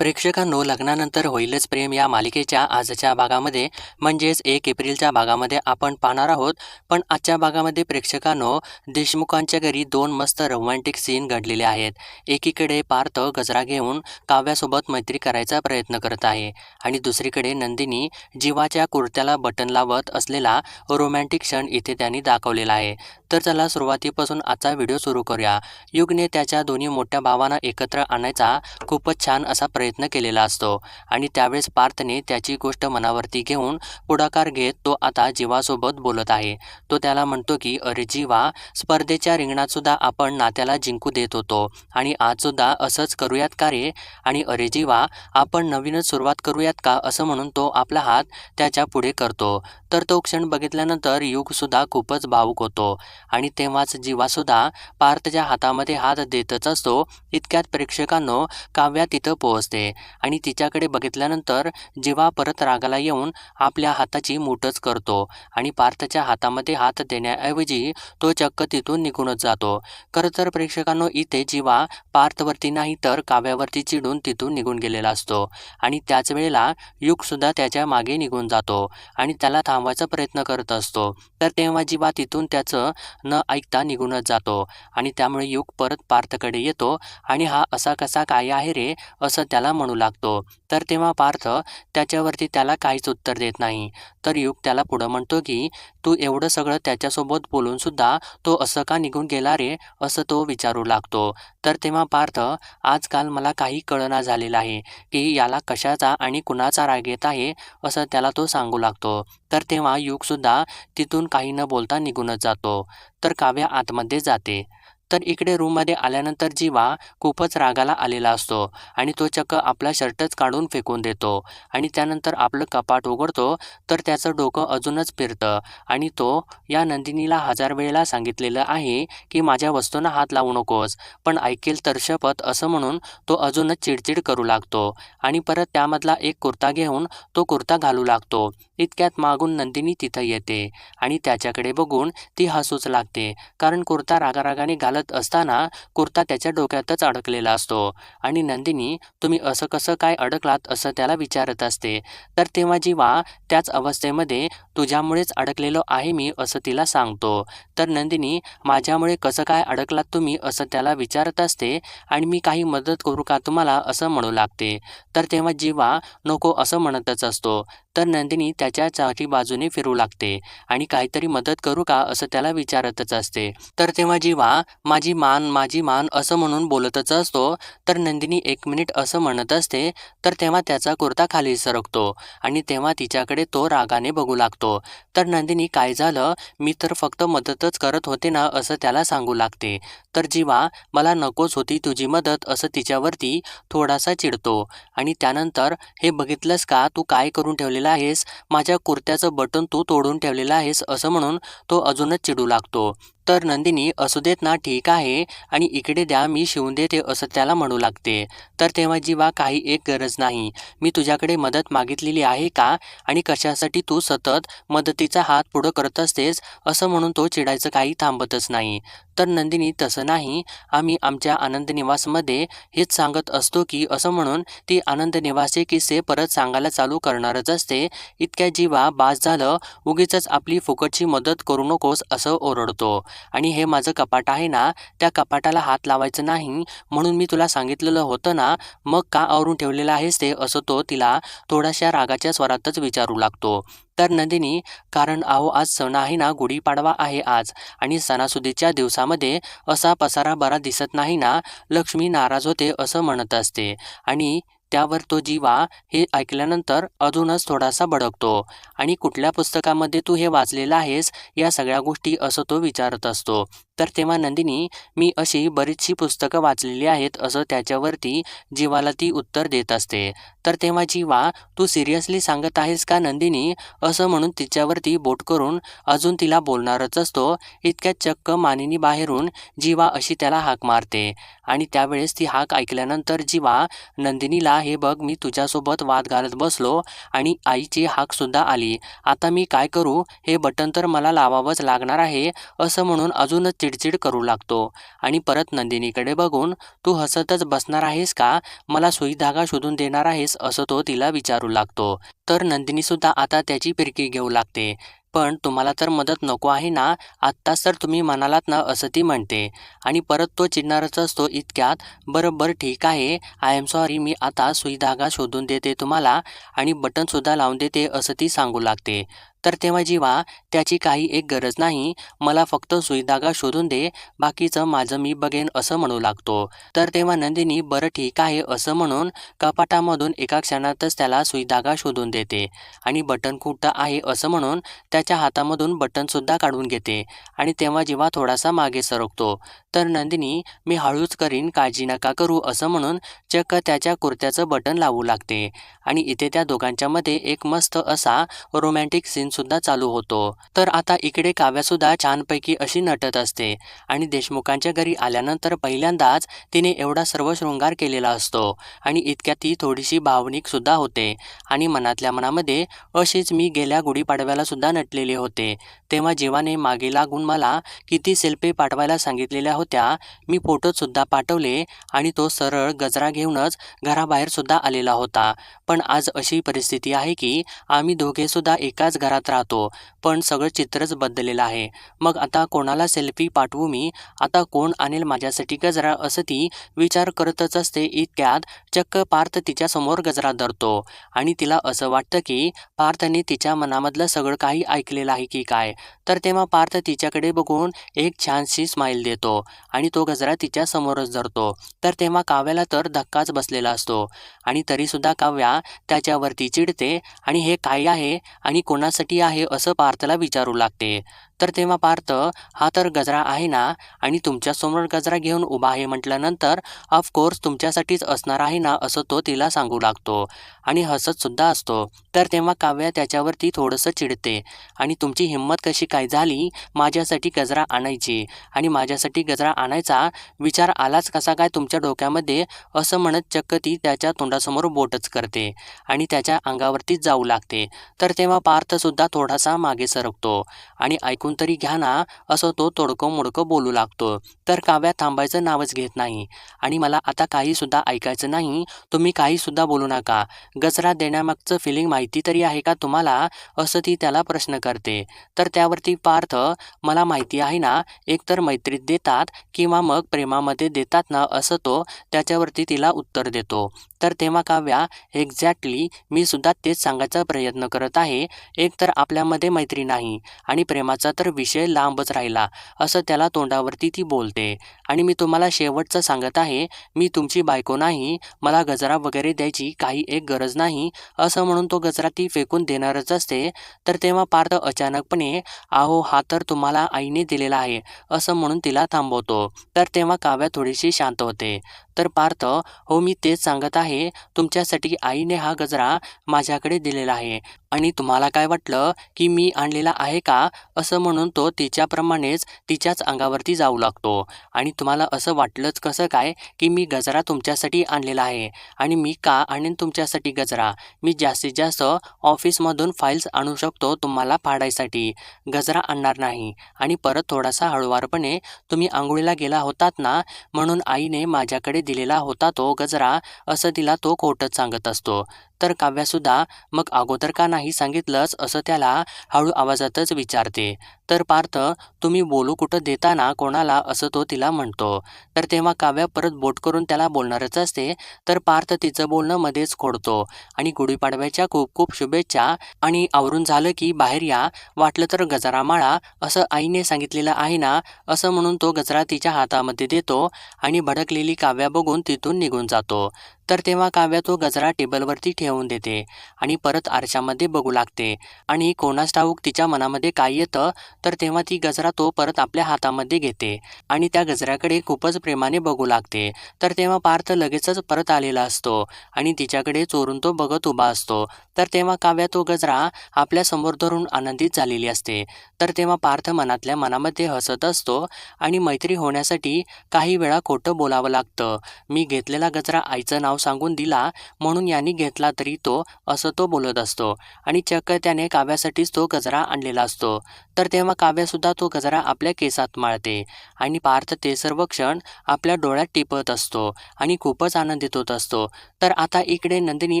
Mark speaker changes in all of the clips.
Speaker 1: प्रेक्षकांनो लग्नानंतर होईलच प्रेम या मालिकेच्या आजच्या भागामध्ये. म्हणजेच एक एप्रिलच्या भागामध्ये आपण पाहणार आहोत. पण आजच्या भागामध्ये प्रेक्षकांनो देशमुखांच्या घरी दोन मस्त रोमॅन्टिक सीन घडलेले आहेत. एकीकडे पार्थ गजरा घेऊन काव्यासोबत मैत्री करायचा प्रयत्न करत आहे. आणि दुसरीकडे नंदिनी जीवाच्या कुर्त्याला बटन लावत असलेला रोमॅन्टिक क्षण इथे त्यांनी दाखवलेला आहे. तर चला सुरुवातीपासून आजचा व्हिडिओ सुरू करूया. युगने त्याच्या दोन्ही मोठ्या भावांना एकत्र आणायचा खूपच छान असा प्रयत्न प्रयत्न केलेला असतो. आणि त्यावेळेस पार्थने त्याची गोष्ट मनावरती घेऊन पुढाकार घेत तो आता जीवासोबत बोलत आहे. तो त्याला म्हणतो की अरे जीवा स्पर्धेच्या रिंगणातसुद्धा आपण नात्याला जिंकू देत होतो. आणि आज सुद्धा असंच करूयात का रे? आणि अरे जीवा आपण नवीनच सुरुवात करूयात का? असं म्हणून तो आपला हात त्याच्या पुढे करतो. तर तो क्षण बघितल्यानंतर युगसुद्धा खूपच भावूक होतो. आणि तेव्हाच जीवासुद्धा पार्थच्या हातामध्ये हात देतच असतो इतक्यात प्रेक्षकांनो काव्या तिथं पोहोचते. आणि तिच्याकडे बघितल्यानंतर जीवा परत रागाला येऊन आपल्या हाताची मुठच करतो. आणि पार्थच्या हातामध्ये हात देण्याऐवजी तो चक्क तिथून निघूनच जातो. खरं तर प्रेक्षकांनो इथे जीवा पार्थवरती नाही तर काव्यावरती चिडून तिथून निघून गेलेला असतो. आणि त्याच वेळेला युगसुद्धा त्याच्यामागे निघून जातो. आणि त्याला थांबवायचा प्रयत्न करत असतो. तर तेव्हा जीवा तिथून त्याचं न ऐकता निघूनच जातो आणि त्यामुळे युग परत पार्थकडे येतो आणि हा असा कसा काय आहे रे असं त्याला म्हणू लागतो. तर तेव्हा पार्थ त्याच्यावरती त्याला काहीच उत्तर देत नाही. तर युग त्याला पुढं म्हणतो की तू एवढं सगळं त्याच्यासोबत बोलूनसुद्धा तो असं का निघून गेला रे? असं तो विचारू लागतो. तर तेव्हा पार्थ आजकाल मला काही कळना झालेला आहे की याला कशाचा आणि कुणाचा राग येत आहे? असं त्याला तो सांगू लागतो. तर तेव्हा युगसुद्धा तिथून काही न बोलता निघूनच जातो. तर काव्या आतमध्ये जाते. तर इकडे रूममध्ये आल्यानंतर जीवा खूपच रागाला आलेला असतो आणि तो चक्क आपला शर्टच काढून फेकून देतो आणि त्यानंतर आपलं कपाट उघडतो तर त्याचं डोकं अजूनच फिरतं आणि तो या नंदिनीला हजार वेळेला सांगितलेलं आहे की माझ्या वस्तूंना हात लावू नकोस पण ऐकेल तर शपथ असं म्हणून तो अजूनच चिडचिड करू लागतो आणि परत त्यामधला एक कुर्ता घेऊन तो कुर्ता घालू लागतो. इतक्यात मागून नंदिनी तिथं येते आणि त्याच्याकडे बघून ती हसूच लागते कारण कुर्ता रागारागाने घालत असताना कुर्ता त्याच्या डोक्यातच अडकलेला असतो. आणि नंदिनी तुम्ही असं कसं काय अडकलात असं त्याला विचारत असते. तर तेव्हा जीवा त्याच अवस्थेमध्ये तुझ्यामुळेच अडकलेलो आहे मी असं तिला सांगतो. तर नंदिनी माझ्यामुळे कसं काय अडकलात तुम्ही असं त्याला विचारत असते. आणि मी काही मदत करू का तुम्हाला? असं म्हणू लागते. तर तेव्हा जीवा नको असं म्हणतच असतो. तर नंदिनी त्याच्या चारी बाजूने फिरू लागते आणि काहीतरी मदत करू का असं त्याला विचारतच असते. तर तेव्हा जीवा माझी मान माझी मान असं म्हणून बोलतच असतो. तर नंदिनी एक मिनिट असं म्हणत असते. तर तेव्हा त्याचा कुर्ता खाली सरकतो आणि तेव्हा तिच्याकडे तो रागाने बघू लागतो. तर नंदिनी काय झालं? मी तर फक्त मदतच करत होते ना असं त्याला सांगू लागते. तर जीवा मला नकोच होती तुझी मदत असं तिच्यावरती थोडासा चिडतो. आणि त्यानंतर हे बघितलंस का? तू काय करून ठेवलेलं आहेस. माझ्या कुर्त्याचं बटन तू तोडून ठेवलेलं आहेस असं म्हणून तो अजूनच चिडू लागतो. तर नंदिनी असू देत ना ठीक आहे. आणि इकडे द्या मी शिवून देते असं त्याला म्हणू लागते. तर तेव्हा जीवा काही एक गरज नाही. मी तुझ्याकडे मदत मागितलेली आहे का? आणि कशासाठी तू सतत मदतीचा हात पुढं करत असतेस? असं म्हणून तो चिडायचं काही थांबतच नाही. तर नंदिनी तसं नाही. आम्ही आमच्या आनंद निवासमध्ये हेच सांगत असतो की असं म्हणून ती आनंद निवासचे किस्से परत सांगायला चालू करणारच असते. इतक्या जीवा बाज झालं उगीच आपली फुकटची मदत करू नकोस असं ओरडतो. आणि हे माझं कपाट आहे ना त्या कपाटाला हात लावायचं नाही म्हणून मी तुला सांगितलेलं होतं ना मग का आवरून ठेवलेलं आहेस ते असं तो तिला थोड्याशा रागाच्या स्वरातच विचारू लागतो. तर नंदिनी कारण अहो आज सण आहे ना गुढीपाडवा आहे आज आणि सणासुदीच्या दिवसामध्ये असा पसारा बरा दिसत नाही ना लक्ष्मी नाराज होते असं म्हणत असते. आणि त्यावर तो जीवा हे ऐकल्यानंतर अजूनच थोडासा भडकतो आणि कुठल्या पुस्तकामध्ये तू हे वाचलेलं आहेस या सगळ्या गोष्टी असं तो विचारत असतो. तर तेव्हा नंदिनी मी अशी बरीचशी पुस्तकं वाचलेली आहेत असं त्याच्यावरती जीवाला ती उत्तर देत असते. तर तेव्हा जीवा तू सिरियसली सांगत आहेस का नंदिनी? असं म्हणून तिच्यावरती बोट करून अजून तिला बोलणारच असतो. इतक्यात चक्क मानिनी बाहेरून जीवा अशी त्याला हाक मारते. आणि त्यावेळेस ती हाक ऐकल्यानंतर जीवा नंदिनीला हे बघ मी तुझ्यासोबत वाद घालत बसलो आणि आईची हाकसुद्धा आली. आता मी काय करू? हे बटन तर मला लावावंच लागणार आहे असं म्हणून अजूनच चिडचिड करू लागतो. आणि परत नंदिनीकडे बघून तू हसतच बसणार आहेस का? मला सुई धागा शोधून देणार आहेस असं तो तिला विचारू लागतो. तर नंदिनीसुद्धा आता त्याची फिरकी घेऊ लागते. पण तुम्हाला तर मदत नको आहे ना? आत्ताच तर तुम्ही म्हणालात ना असं ती म्हणते. आणि परत तो चिडणारच असतो इतक्यात बरं बरं ठीक आहे. आय एम सॉरी मी आता सुई धागा शोधून देते तुम्हाला आणि बटनसुद्धा लावून देते असं ती सांगू लागते. तर तेव्हा जीवा त्याची काही एक गरज नाही. मला फक्त सुईदागा शोधून दे. बाकीचं माझं मी बघेन असं म्हणू लागतो. तर तेव्हा नंदिनी बरं ठीक आहे असं म्हणून कपाटामधून एका क्षणातच त्याला सुईदागा शोधून देते. आणि बटन कुठं आहे असं म्हणून त्याच्या हातामधून बटनसुद्धा काढून घेते. आणि तेव्हा जीवा थोडासा मागे सरकतो. तर नंदिनी मी हळूच करीन काळजी नका करू असं म्हणून चक्क त्याच्या कुर्त्याचं बटन लावू लागते. आणि इथे त्या दोघांच्यामध्ये एक मस्त असा रोमॅन्टिक सीनसुद्धा चालू होतो. तर आता इकडे काव्यासुद्धा छानपैकी अशी नटत असते. आणि देशमुखांच्या घरी आल्यानंतर पहिल्यांदाच तिने एवढा सर्व शृंगार केलेला असतो. आणि इतक्या ती थोडीशी भावनिकसुद्धा होते. आणि मनातल्या मनामध्ये अशीच मी गेल्या गुढीपाडव्याला सुद्धा नटलेले होते. तेव्हा जीवाने मागे लागून मला किती सेल्फी पाठवायला सांगितलेल्या होत्या मी फोटोसुद्धा पाठवले आणि तो सरळ गजरा घेऊनच घराबाहेरसुद्धा आलेला होता. पण आज अशी परिस्थिती आहे की आम्ही दोघेसुद्धा एकाच घरात राहतो पण सगळं चित्रच बदललेलं आहे. मग आता कोणाला सेल्फी पाठवू मी? आता कोण आणेल माझ्यासाठी गजरा? असं ती विचार करतच असते इतक्यात चक्क पार्थ तिच्यासमोर गजरा धरतो आणि तिला असं वाटतं की पार्थने तिच्या मनामधलं सगळं काही ऐकलेलं आहे की काय? तर तेव्हा पार्थ तिच्याकडे बघून एक छानशी स्माईल देतो. आणि तो गजरा तिच्या समोरच धरतो. तर तेव्हा काव्याला तर धक्काच बसलेला असतो. आणि तरीसुद्धा काव्या त्याच्यावरती चिडते आणि हे काय आहे आणि कोणासाठी आहे असं पार्थला विचारू लागते. तर तेव्हा पार्थ हा तर गजरा आहे ना? आणि तुमच्यासमोर गजरा घेऊन उभा आहे म्हटल्यानंतर ऑफकोर्स तुमच्यासाठीच असणार आहे ना? असं तो तिला सांगू लागतो. आणि हसतसुद्धा असतो. तर तेव्हा काव्या त्याच्यावरती थोडंसं चिडते. आणि तुमची हिंमत कशी काय झाली? माझ्यासाठी गजरा आणायची. आणि माझ्यासाठी गजरा आणायचा विचार आलाच कसा काय तुमच्या डोक्यामध्ये? असं म्हणत चक्क ती त्याच्या तोंडासमोर बोटच करते. आणि त्याच्या अंगावरतीच जाऊ लागते. तर तेव्हा पार्थसुद्धा थोडासा मागे सरकतो. आणि ऐकून तरी घ्या ना असं तो तोडकं मोडकं बोलू लागतो. तर काव्या थांबायचं नावच घेत नाही. आणि मला आता काहीसुद्धा ऐकायचं नाही. तुम्ही काहीसुद्धा बोलू नका. गजरा देण्यामागचं फिलिंग माहिती तरी आहे का तुम्हाला? असं ती त्याला प्रश्न करते. तर त्यावरती पार्थ मला माहिती आहे ना एकतर मैत्रीत देतात किंवा मग प्रेमामध्ये देतात ना? असं तो त्याच्यावरती तिला उत्तर देतो. तर तेव्हा काव्या एक्झॅक्टली मी सुद्धा तेच सांगायचा प्रयत्न करत आहे. एक तर आपल्यामध्ये मैत्री नाही आणि प्रेमाचा तर विषय लांबच राहिला असं त्याला तोंडावरती ती बोलते. आणि मी तुम्हाला शेवटचं सांगत आहे मी तुमची बायको नाही मला गजरा वगैरे द्यायची काही एक गरज नाही असं म्हणून तो गजरा ती फेकून देणारच असते. तर तेव्हा पार्थ अचानकपणे आहो हा तर तुम्हाला आईने दिलेला आहे असं म्हणून तिला थांबवतो. तर तेव्हा काव्या थोडीशी शांत होते. तर पार्थ हो मी तेच सांगत आहे. तुमच्यासाठी आईने हा गजरा माझ्याकडे दिलेला आहे. आणि तुम्हाला काय वाटलं की मी आणलेला आहे का असं म्हणून तो तिच्याप्रमाणेच तिच्याच अंगावरती जाऊ लागतो. आणि तुम्हाला असं वाटलंच कसं काय की मी गजरा तुमच्यासाठी आणलेला आहे. आणि मी का आणेन तुमच्यासाठी गजरा? मी जास्तीत जास्त ऑफिसमधून फाईल्स आणू शकतो तुम्हाला फाडायसाठी. गजरा आणणार नाही. आणि परत थोडासा हळूवारपणे तुम्ही आंघोळीला गेला होतात ना म्हणून आईने माझ्याकडे दिलेला होता तो गजरा असं तिला तो खोटच सांगत असतो. तर काव्यासुद्धा मग अगोदर का नाही सांगितलंच असं त्याला हळू आवाजातच विचारते. तर पार्थ तुम्ही बोलू कुठं देताना कोणाला असं तो तिला म्हणतो. तर तेव्हा काव्या परत बोट करून त्याला बोलणारच असते. तर पार्थ तिचं बोलणं मध्येच खोडतो. आणि गुढीपाडव्याच्या खूप खूप शुभेच्छा. आणि आवरून झालं की बाहेर या. वाटलं तर गजरा माळा. असं आईने सांगितलेलं आहे ना? असं म्हणून तो गजरा तिच्या हातामध्ये देतो. आणि भडकलेली काव्या बघून तिथून निघून जातो. तर तेव्हा काव्या तो गजरा टेबलवरती ठेवून देते आणि परत आरशामध्ये बघू लागते. आणि कोणास ठाऊक तिच्या मनामध्ये काय येतं तर तेव्हा ती गजरा तो परत आपल्या हातामध्ये घेते आणि त्या गजऱ्याकडे खूपच प्रेमाने बघू लागते. तर तेव्हा पार्थ लगेचच परत आलेला असतो आणि तिच्याकडे चोरून तो बघत उभा असतो. तर तेव्हा काव्या तो गजरा आपल्यासमोर धरून आनंदित झालेली असते. तर तेव्हा पार्थ मनातल्या मनामध्ये हसत असतो आणि मैत्री होण्यासाठी काही वेळा खोटं बोलावं लागतं. मी घेतलेला गजरा आईचं नाव सांगून दिला म्हणून यांनी घेतला तरी तो असं तो बोलत असतो. आणि चक्क त्याने काव्यासाठीच तो गजरा आणलेला असतो. तर तेव्हा काव्यासुद्धा तो गजरा आपल्या केसात माळते. आणि पार्थ ते सर्व क्षण आपल्या डोळ्यात टिपत असतो आणि खूपच आनंदित होत असतो. तर आता इकडे नंदिनी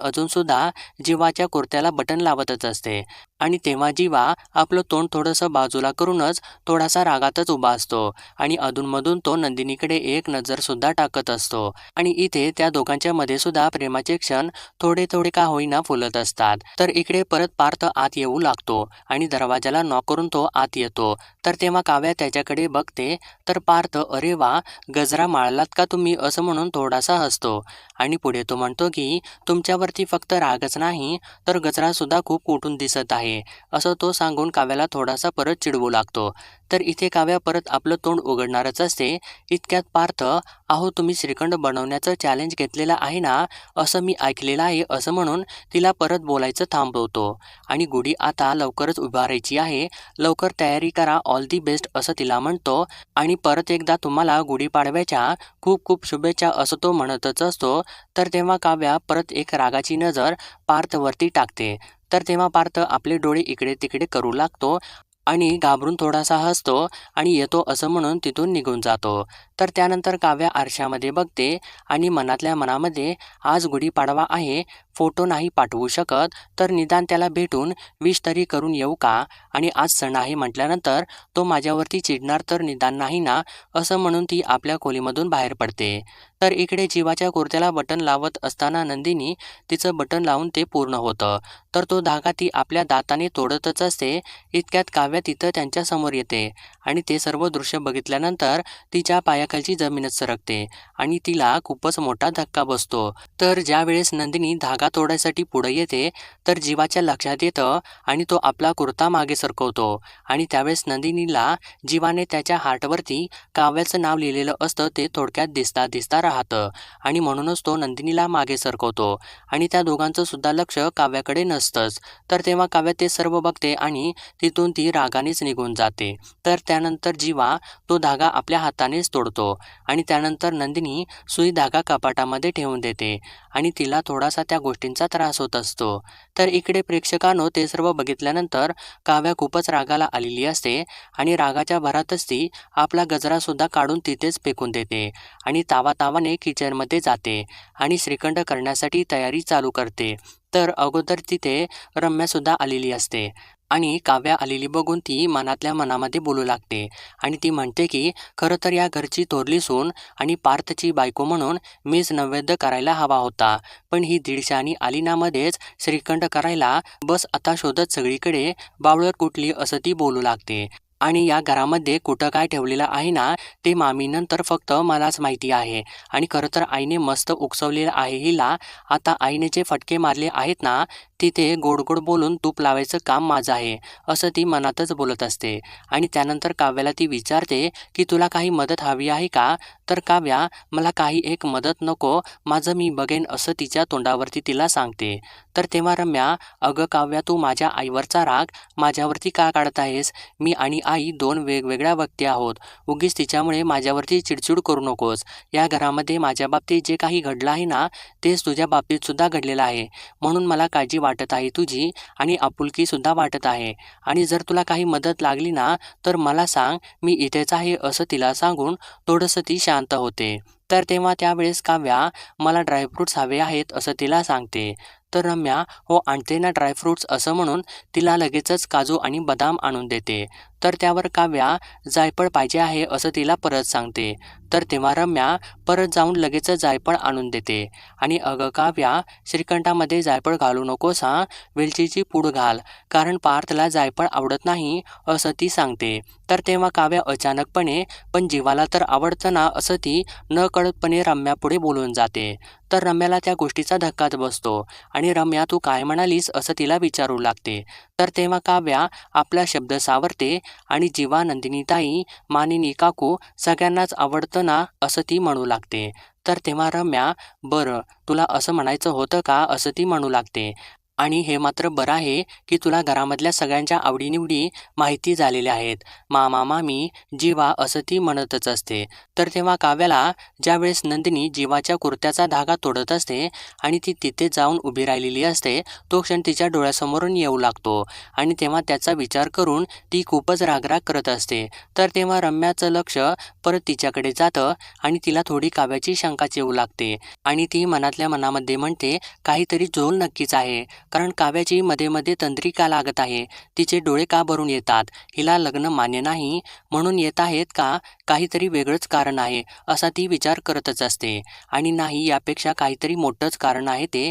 Speaker 1: अजूनसुद्धा जीवाच्या कुर्त्याला बटन लावतच असते. आणि तेव्हा जीवा आपलं तोंड थोडंसं बाजूला करूनच थोडासा रागातच उभा असतो आणि अधूनमधून तो नंदिनीकडे एक नजरसुद्धा टाकत असतो. आणि इथे त्या दोघांच्या मध्ये सुद्धा प्रेमाचे क्षण थोडे थोडे का होईना फुलत असतात. तर इकडे परत पार्थ आत येऊ लागतो आणि दरवाजाला नॉक करून तो आत येतो. तर तेव्हा काव्या त्याच्याकडे बघते तर पार्थ अरे वा गजरा माळलात का तुम्ही? असं म्हणून थोडासा हसतो. आणि पुढे तो म्हणतो की तुमच्यावरती फक्त रागच नाही तर गजरासुद्धा खूप कुठून दिसत आहे. आहे असं तो सांगून काव्याला थोडासा परत चिडवू लागतो. तर इथे काव्या परत आपलं तोंड उघडणारच असते. इतक्यात पार्थ अहो तुम्ही श्रीखंड बनवण्याचं चॅलेंज घेतलेलं आहे ना? असं मी ऐकलेलं आहे असं म्हणून तिला परत बोलायचं थांबवतो. आणि गुढी आता लवकरच उभारायची आहे. लवकर तयारी करा ऑल दी बेस्ट असं तिला म्हणतो. आणि परत एकदा तुम्हाला गुढीपाडव्याच्या खूप खूप शुभेच्छा असं तो म्हणतच असतो. तर तेव्हा काव्या परत एक रागाची नजर पार्थवरती टाकते. तर तेव्हा पार्थ आपले डोळे इकडे तिकडे करू लागतो आणि घाबरून थोडासा हसतो आणि येतो असं म्हणून तिथून निघून जातो. तर त्यानंतर काव्या आरशामध्ये बघते आणि मनातल्या मनामध्ये आज गुढीपाडवा आहे फोटो नाही पाठवू शकत तर निदान त्याला भेटून विश तरी करून येऊ का? आणि आज सण आहे म्हटल्यानंतर तो माझ्यावरती चिडणार तर निदान नाही ना? असं म्हणून ती आपल्या खोलीमधून बाहेर पडते. तर इकडे जीवाच्या कुर्त्याला बटन लावत असताना नंदिनी तिचं बटन लावून ते पूर्ण होतं. तर तो धागा ती आपल्या दाताने तोडतच असते इतक्यात काव्या तिथं त्यांच्यासमोर येते आणि ते सर्व दृश्य बघितल्यानंतर तिच्या पायाखालची जमीनच सरकते आणि तिला खूपच मोठा धक्का बसतो. तर ज्यावेळेस नंदिनी धागा तोडायसाठी पुढे येते तर जीवाच्या लक्षात येतं आणि तो आपला कुर्ता मागे सरकवतो. आणि त्यावेळेस नंदिनीला जीवाने त्याच्या हार्टवरती काव्याचं नाव लिहिलेलं असतं ते थोडक्यात दिसता दिसता राहतं. आणि म्हणूनच तो नंदिनीला मागे सरकवतो. आणि त्या दोघांचं सुद्धा लक्ष काव्याकडे नसतंच. तर तेव्हा काव्या ते सर्व बघते आणि तिथून ती रागानेच निघून जाते. तर त्यानंतर जीवा तो धागा आपल्या हातानेच तोडतो. आणि त्यानंतर नंदिनी सुई धागा कपाटामध्ये ठेवून देते. आणि तिला थोडासा त्या गोष्टींचा त्रास होत असतो. तर इकडे प्रेक्षकांनो ते सर्व बघितल्यानंतर काव्या खूपच रागाला आलेली असते आणि रागाच्या भरातच ती आपला गजरासुद्धा काढून तिथेच फेकून देते आणि तावा तावाने किचनमध्ये जाते आणि श्रीखंड करण्यासाठी तयारी चालू करते. तर अगोदर तिथे रम्यासुद्धा आलेली असते. आणि काव्या आलेली बघून ती मनातल्या मनामध्ये बोलू लागते. आणि ती म्हणते की खरं तर या घरची थोरली सून आणि पार्थची बायको म्हणून मीच नैवेद्य करायला हवा होता. पण ही दीडशा आणि आलिनामध्येच श्रीखंड करायला बस आता शोधत सगळीकडे बावळर कुठली असं ती बोलू लागते. आणि या घरामध्ये कुठं काय ठेवलेलं आहे ना ते मामीनंतर फक्त मलाच माहिती आहे. आणि खरं तर आईने मस्त उकसवलेलं आहे हिला. आता आईने जे फटके मारले आहेत ना तिथे गोड गोड बोलून तूप लावायचं काम माझं आहे असं ती मनातच बोलत असते. आणि त्यानंतर काव्याला ती विचारते की तुला काही मदत हवी आहे का? तर काव्या मला काही एक मदत नको माझं मी बघेन असं तिच्या तोंडावरती तिला सांगते. तर तेव्हा रम्या अगं काव्या तू माझ्या आईवरचा राग माझ्यावरती का काढत आहेस? मी आणि आई दोन वेगवेगळ्या व्यक्ती आहोत. उगीच तिच्यामुळे माझ्यावरती चिडचिड करू नकोस. या घरामध्ये माझ्या बाबतीत जे काही घडलं आहे ना तेच तुझ्या बाबतीत सुद्धा घडलेलं आहे. म्हणून मला काळजी वाटत आहे तुझी आणि आपुलकीसुद्धा वाटत आहे. आणि जर तुला काही मदत लागली ना तर मला सांग मी इथेच आहे असं तिला सांगून थोडंसं ती शांत होते. तर तेव्हा त्यावेळेस काव्या मला ड्रायफ्रूट्स हवे आहेत असं तिला सांगते. तर रम्या हो आणते ना ड्रायफ्रूट्स असं म्हणून तिला लगेचच काजू आणि बदाम आणून देते. तर त्यावर काव्या जायफळ पाहिजे आहे असं तिला परत सांगते. तर तेव्हा रम्या परत जाऊन लगेच जायफळ आणून देते. आणि अगं काव्या श्रीखंडामध्ये जायफळ घालू नकोस हा. वेलचीची पूड घाल कारण पार्थला जायफळ आवडत नाही असं ती सांगते. तर तेव्हा काव्या अचानकपणे पण जीवाला तर आवडतं ना असं ती न कळतपणे रम्यापुढे बोलून जाते. तर रम्याला त्या गोष्टीचा धक्काच बसतो. आणि रम्या तू काय म्हणालीस? असं तिला विचारू लागते. तर तेव्हा काव्या आपला शब्द सावरते आणि जीवानंदिनीताई मानिनी काकू सगळ्यांनाच आवडतं ना असं ती म्हणू लागते. तर तेव्हा रम्या बरं तुला असं म्हणायचं होतं का असं ती म्हणू लागते. आणि हे मात्र बरं आहे की तुला घरामधल्या सगळ्यांच्या आवडीनिवडी माहिती झालेल्या आहेत. मामा मामी जीवा असं ती म्हणतच असते. तर तेव्हा काव्याला ज्यावेळेस नंदिनी जीवाच्या कुर्त्याचा धागा तोडत असते आणि ती तिथे जाऊन उभी राहिलेली असते तो क्षण तिच्या डोळ्यासमोरून येऊ लागतो आणि तेव्हा त्याचा विचार करून ती खूपच रागराग करत असते. तर तेव्हा रम्याचं लक्ष परत तिच्याकडे जातं आणि तिला थोडी काव्याची शंकाच येऊ लागते आणि ती मनातल्या मनामध्ये म्हणते काहीतरी झोल नक्कीच आहे. कारण काव्याची मध्ये मध्ये तंत्री का लागत आहे? तिचे डोळे का भरून येतात? हिला लग्न मान्य नाही म्हणून येत आहेत का? काहीतरी वेगळंच कारण आहे असा ती विचार करतच असते. आणि नाही यापेक्षा काहीतरी मोठंच कारण आहे ते.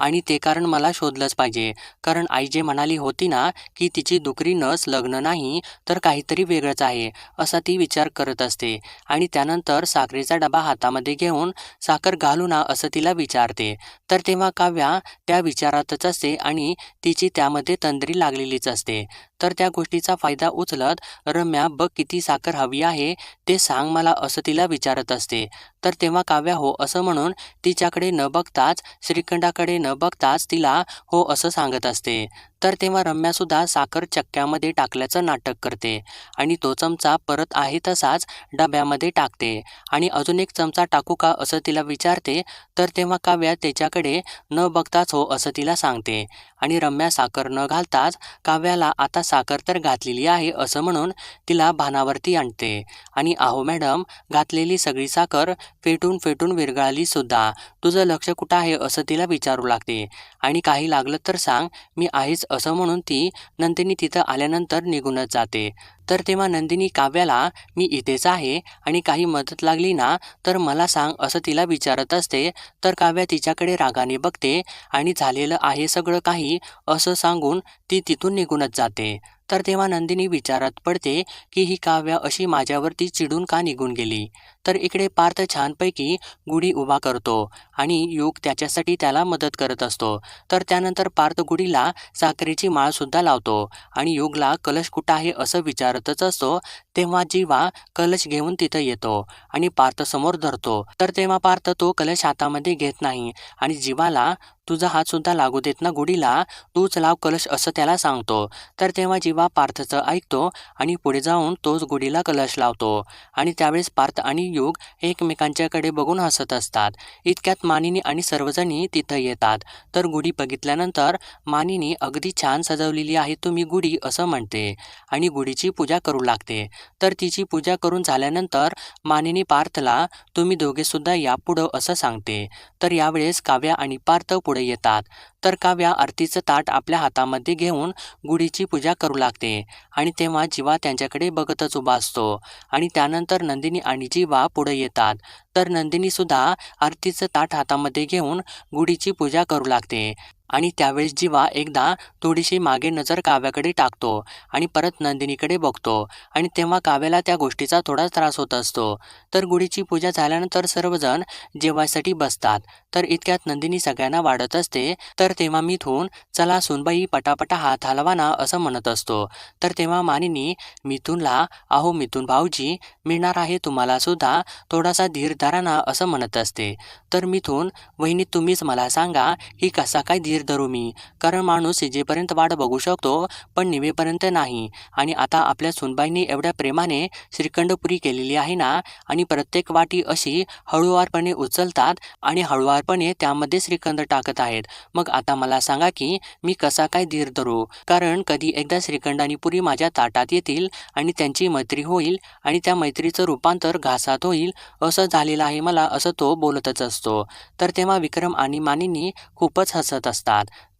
Speaker 1: आणि ते कारण मला शोधलंच पाहिजे. कारण आई जे म्हणाली होती ना की तिची दुकरी नस लग्न नाही तर काहीतरी वेगळंच आहे असा ती विचार करत असते. आणि त्यानंतर साखरेचा डबा हातामध्ये घेऊन साखर घालू ना असं तिला विचारते. तर तेव्हा काव्या त्या विचारातच असते आणि तिची त्यामध्ये तंद्री लागलेलीच असते. तर त्या गोष्टीचा फायदा उचलत रम्या बघ किती साखर हवी आहे ते सांग मला असं तिला विचारत असते. तर तेव्हा काव्या हो असं म्हणून तिच्याकडे न बघताच श्रीखंडाकडे न बघताच तिला हो असं सांगत असते. तर तेव्हा रम्यासुद्धा साखर चक्क्यामध्ये टाकल्याचं नाटक करते आणि तो चमचा परत आहे तसाच डब्यामध्ये टाकते. आणि अजून एक चमचा टाकू का असं तिला विचारते तर तेव्हा काव्या त्याच्याकडे न बघताच हो असं तिला सांगते. आणि रम्या साखर न घालताच काव्याला आता साखर तर घातलेली आहे असं म्हणून तिला भानावरती आणते. आणि आहो मॅडम घातलेली सगळी साखर फेटून फेटून विरघळली सुद्धा. तुझं लक्ष कुठं आहे असं तिला विचारू लागते. आणि काही लागलं तर सांग मी आहेच असं म्हणून ती नंदिनी तिथं आल्यानंतर निघूनच जाते. तर तेव्हा नंदिनी काव्याला मी इथेच आहे आणि काही मदत लागली ना तर मला सांग असं तिला विचारत असते. तर काव्या तिच्याकडे रागाने बघते आणि झालेलं आहे सगळं काही असं सांगून ती तिथून निघूनच जाते. तर तेव्हा नंदिनी विचारात पडते की ही काव्या अशी माझ्यावरती चिडून का निघून गेली? तर इकडे पार्थ छानपैकी गुढी उभा करतो आणि योग त्याच्यासाठी त्याला मदत करत असतो. तर त्यानंतर पार्थ गुढीला साखरेची माळसुद्धा लावतो आणि योगला कलश कुठं आहे असं विचारतच असतो. तेव्हा जीवा कलश घेऊन तिथं येतो आणि पार्थ समोर धरतो. तर तेव्हा पार्थ तो कलश हातामध्ये घेत नाही आणि जीवाला तुझा हात सुद्धा लागू देत ना गुढीला तूच लाव कलश असं त्याला सांगतो. तर तेव्हा जीवा पार्थचं ऐकतो आणि पुढे जाऊन तोच गुढीला कलश लावतो. आणि त्यावेळेस पार्थ आणि युग एकमेकांच्याकडे बघून हसत असतात. इतक्यात मानिनी आणि सर्वजणी तिथं येतात. तर गुढी बघितल्यानंतर मानिनी अगदी छान सजवलेली आहे तुम्ही गुढी असं म्हणते आणि गुढीची पूजा करू लागते. तर तिची पूजा करून झाल्यानंतर मानिनी पार्थला तुम्ही दोघेसुद्धा या पुढं असं सांगते. तर यावेळेस काव्या आणि पार्थ पुढे येतात. तर काव्या आरतीचं ताट आपल्या हातामध्ये घेऊन गुढीची पूजा करू लागते. आणि तेव्हा जीवा त्यांच्याकडे बघतच उभा असतो. आणि त्यानंतर नंदिनी आणि जीवा पुढे येतात. तर नंदिनीसुद्धा आरतीचं ताट हातामध्ये घेऊन गुढीची पूजा करू लागते. आणि त्यावेळेस जीवा एकदा थोडीशी मागे नजर काव्याकडे टाकतो आणि परत नंदिनीकडे बघतो. आणि तेव्हा काव्याला त्या गोष्टीचा थोडा त्रास होत असतो. तर गुढीची पूजा झाल्यानंतर सर्वजण जेवायसाठी बसतात. तर इतक्यात नंदिनी सगळ्यांना वाढत असते. तर तेव्हा मिथून चला सुनबाई पटापटा हात हलवा ना असं म्हणत असतो. तर तेव्हा मानिनी मिथूनला अहो मिथून भाऊजी मिळणार आहे तुम्हाला सुद्धा थोडासा धीर धरा ना असं म्हणत असते. तर मिथून वहिनी तुम्हीच मला सांगा की कसा काय धीर धरू मी. कारण माणूस सिजेपर्यंत वाट बघू शकतो पण निवेपर्यंत नाही. आणि आता आपल्या सुनबाईंनी एवढ्या प्रेमाने श्रीखंडपुरी केलेली आहे ना आणि प्रत्येक वाटी अशी हळूवारपणे उचलतात आणि हळूवारपणे त्यामध्ये श्रीखंड टाकत आहेत. मग आता मला सांगा की मी कसा काय धीर धरू? कारण कधी एकदा श्रीखंड आणि पुरी माझ्या ताटात येतील आणि त्यांची मैत्री होईल आणि त्या मैत्रीचं रूपांतर घासात होईल असं झालेलं आहे मला असं तो बोलतच असतो. तर तेव्हा विक्रम आणि मानिनी खूपच हसत असतात.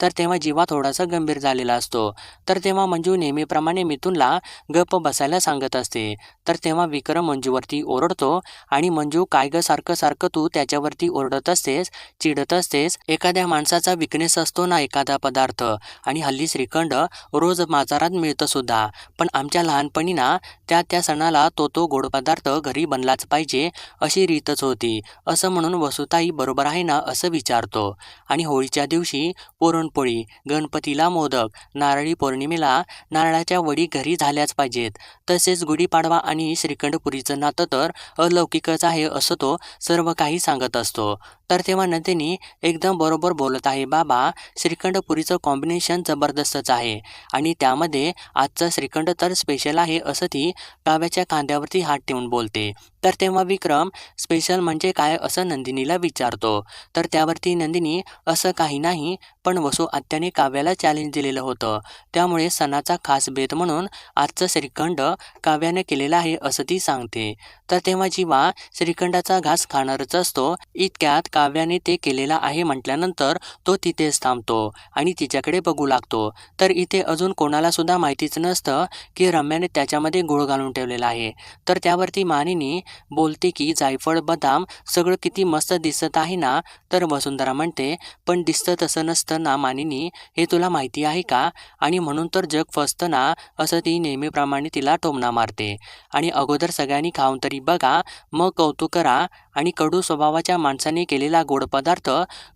Speaker 1: तर तेव्हा जीवा थोडासा गंभीर झालेला असतो. तर तेव्हा मंजू नेहमीप्रमाणे मिथूनला गप्प बसायला सांगत असते. तर तेव्हा विक्रम मंजूवरती ओरडतो आणि मंजू काय ग सारखं सारखं तू त्याच्यावरती ओरडत असतेस चिडत असतेस एखाद्या माणसाचा विकनेस असतो ना एखादा पदार्थ. आणि हल्ली श्रीखंड रोज बाजारात मिळतं सुद्धा. पण आमच्या लहानपणी ना त्या त्या सणाला तो तो गोड पदार्थ घरी बनलाच पाहिजे अशी रीतच होती. असं म्हणून वसुताई बरोबर आहे ना असं विचारतो. आणि होळीच्या दिवशी पुरणपोळी गणपतीला मोदक नारळी पौर्णिमेला नारळाच्या वडी घरी झाल्याच पाहिजेत. तसेच गुढीपाडवा आणि श्रीखंडपुरीचं नातं तर अलौकिकच आहे असं तो सर्व काही सांगत असतो. तर तेव्हा नंदिनी एकदम बरोबर बोलत आहे बाबा श्रीखंडपुरीचं कॉम्बिनेशन जबरदस्तच आहे आणि त्यामध्ये आजचं श्रीखंड तर स्पेशल आहे असं ती काव्याच्या कांद्यावरती हात ठेवून बोलते. तर तेव्हा विक्रम स्पेशल म्हणजे काय असं नंदिनीला विचारतो. तर त्यावरती नंदिनी असं काही नाही पण वसू आत्याने काव्याला चॅलेंज दिलेलं होतं. त्यामुळे सणाचा खास बेत म्हणून आजचं श्रीखंड काव्याने केलेलं आहे असं ती सांगते. तर तेव्हा जीवा श्रीखंडाचा घास खाणारच असतो. इतक्यात काव्याने ते केलेलं आहे म्हटल्यानंतर तो तिथेच थांबतो आणि तिच्याकडे बघू लागतो. तर इथे अजून कोणाला सुद्धा माहितीच नसतं की रम्याने त्याच्यामध्ये गुळ घालून ठेवलेला आहे. तर त्यावरती मानिनी बोलते की जायफळ बदाम सगळं किती मस्त दिसत आहे ना? तर वसुंधरा म्हणते पण दिसतं तसं नसतं ना मानिनी हे तुला माहिती आहे का? आणि म्हणून तर जग फसतं ना असं ती नेहमीप्रमाणे तिला टोमणा मारते. आणि अगोदर सगळ्यांनी खाऊन तरी बघा मग कौतुक करा आणि कडू स्वभावाच्या माणसाने केलेला गोड पदार्थ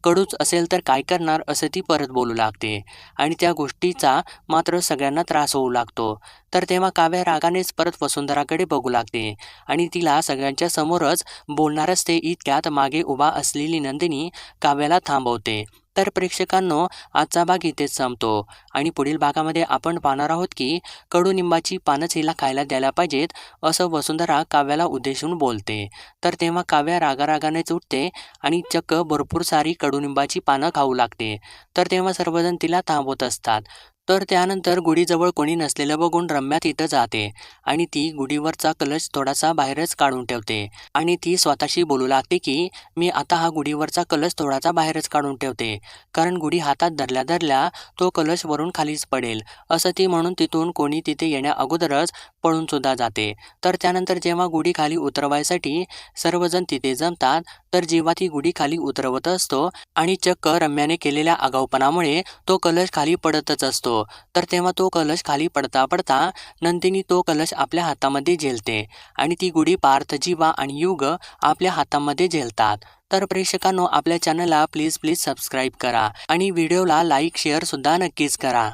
Speaker 1: कडूच असेल तर काय करणार असं ती परत बोलू लागते. आणि त्या गोष्टीचा मात्र सगळ्यांना त्रास होऊ लागतो. तर तेव्हा काव्या रागानेच परत वसुंधराकडे बघू लागते. आणि तिला सगळ्यांच्या समोरच बोलणारच ते इतक्यात मागे उभा असलेली नंदिनी काव्याला थांबवते. तर प्रेक्षकांनो आजचा भाग इथेच संपतो. आणि पुढील भागामध्ये आपण पाहणार आहोत की कडुनिंबाची पानंच हिला खायला द्यायला पाहिजेत असं वसुंधरा काव्याला उद्देशून बोलते. तर तेव्हा काव्या रागारागानेच उठते आणि चक्क भरपूर सारी कडुनिंबाची पानं खाऊ लागते. तर तेव्हा सर्वजण तिला थांबवत असतात. तर त्यानंतर गुढीजवळ कोणी नसलेलं बघून रम्या तिथं जाते आणि ती गुढीवरचा कलश थोडासा बाहेरच काढून ठेवते. आणि ती स्वतःशी बोलू लागते की मी आता हा गुढीवरचा कलश थोडासा बाहेरच काढून ठेवते. कारण गुढी हातात धरल्या धरल्या तो कलश वरून खालीच पडेल. असं ती म्हणून तिथून कोणी तिथे येण्या अगोदरच पळून सुद्धा जाते. तर त्यानंतर जेव्हा गुढी खाली उतरवायसाठी सर्वजण तिथे जमतात तर जेव्हा ती गुढी खाली उतरवत असतो आणि चक्क रम्याने केलेल्या आगाऊपणामुळे तो कलश खाली पडतच असतो. तर तेव्हा तो कलश खाली पडता पडता नंदिनी तो कलश आपल्या हातामध्ये झेलते आणि ती गुढी पार्थ जीवा आणि युग आपल्या हातामध्ये झेलतात. तर प्रेक्षकांनो आपल्या चॅनलला प्लीज प्लीज सबस्क्राईब करा आणि व्हिडिओला लाईक शेअर सुद्धा नक्कीच करा.